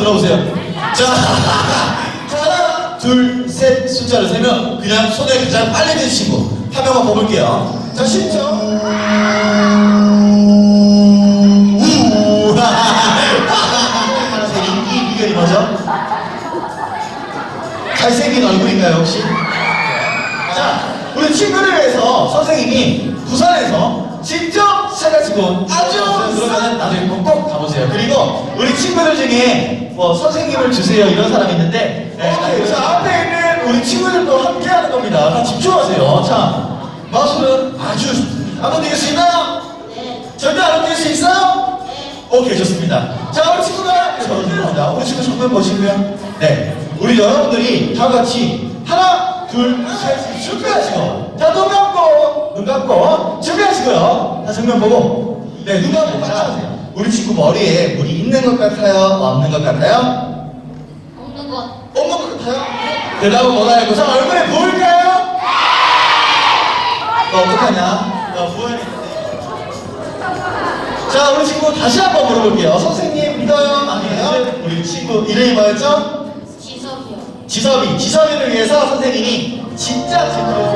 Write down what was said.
들어보세요. 자, 하나, 둘, 셋 숫자를 세면 그냥 손에 가장 빨리 든 친구 한 명만 뽑을게요. 자, 신청. 우와. 인기 비결이 뭐죠? 잘생긴 얼굴인가요 혹시? 자, 우리 친구를 위해서 선생님이 부산에서 직접 찾아주고 아주 들어가는 나중에 꼭 가보세요. 그리고 우리 친구들 중에 뭐 선생님을 주세요 이런 사람 있는데 네, 자, 앞에 있는 우리 친구들도 함께 하는 겁니다. 다 집중하세요. 자, 마술은 아주 알아듣을 수 있나요? 절대 알아듣을 수 있어요? 오케이 좋습니다. 자 우리 친구가 저입니다. 우리 친구 정면 보시고요. 네, 우리 여러분들이 다 같이 하나, 둘, 셋 준비하시고 자 눈 감고 눈 감고 준비하시고요. 다 정면 보고 네 눈 감고 따라하세요. 우리 친구 머리에 물이 있는 것 같아요? 없는 것 같아요? 없는 것. 없는 것 같아요? 대답은 못 알고 자 얼굴에 부을까요? 너 어떡하냐? 너 부어야겠네. 자, 우리 친구 다시 한번 물어볼게요. 선생님 믿어요? 아니에요? 우리 친구 이름이 뭐였죠? 지석이요. 지섭이. 지섭이를 위해서 선생님이 진짜 질문을